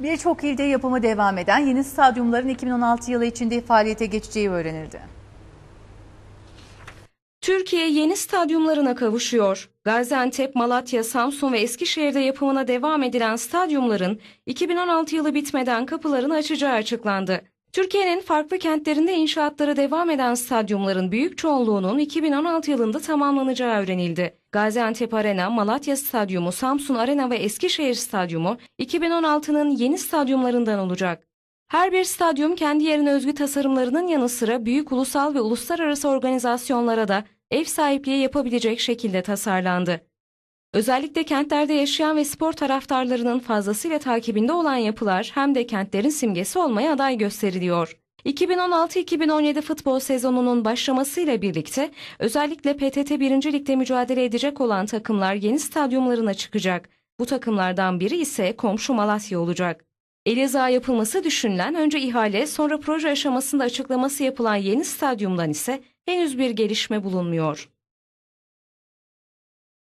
Birçok ilde yapımı devam eden yeni stadyumların 2016 yılı içinde faaliyete geçeceği öğrenildi. Türkiye yeni stadyumlarına kavuşuyor. Gaziantep, Malatya, Samsun ve Eskişehir'de yapımına devam edilen stadyumların 2016 yılı bitmeden kapılarını açacağı açıklandı. Türkiye'nin farklı kentlerinde inşaatları devam eden stadyumların büyük çoğunluğunun 2016 yılında tamamlanacağı öğrenildi. Gaziantep Arena, Malatya Stadyumu, Samsun Arena ve Eskişehir Stadyumu 2016'nın yeni stadyumlarından olacak. Her bir stadyum kendi yerine özgü tasarımlarının yanı sıra büyük ulusal ve uluslararası organizasyonlara da ev sahipliği yapabilecek şekilde tasarlandı. Özellikle kentlerde yaşayan ve spor taraftarlarının fazlasıyla takibinde olan yapılar hem de kentlerin simgesi olmaya aday gösteriliyor. 2016-2017 futbol sezonunun başlamasıyla birlikte özellikle PTT 1. Lig'de mücadele edecek olan takımlar yeni stadyumlarına çıkacak. Bu takımlardan biri ise komşu Malatya olacak. Elazığ'a yapılması düşünülen önce ihale sonra proje aşamasında açıklaması yapılan yeni stadyumdan ise henüz bir gelişme bulunmuyor.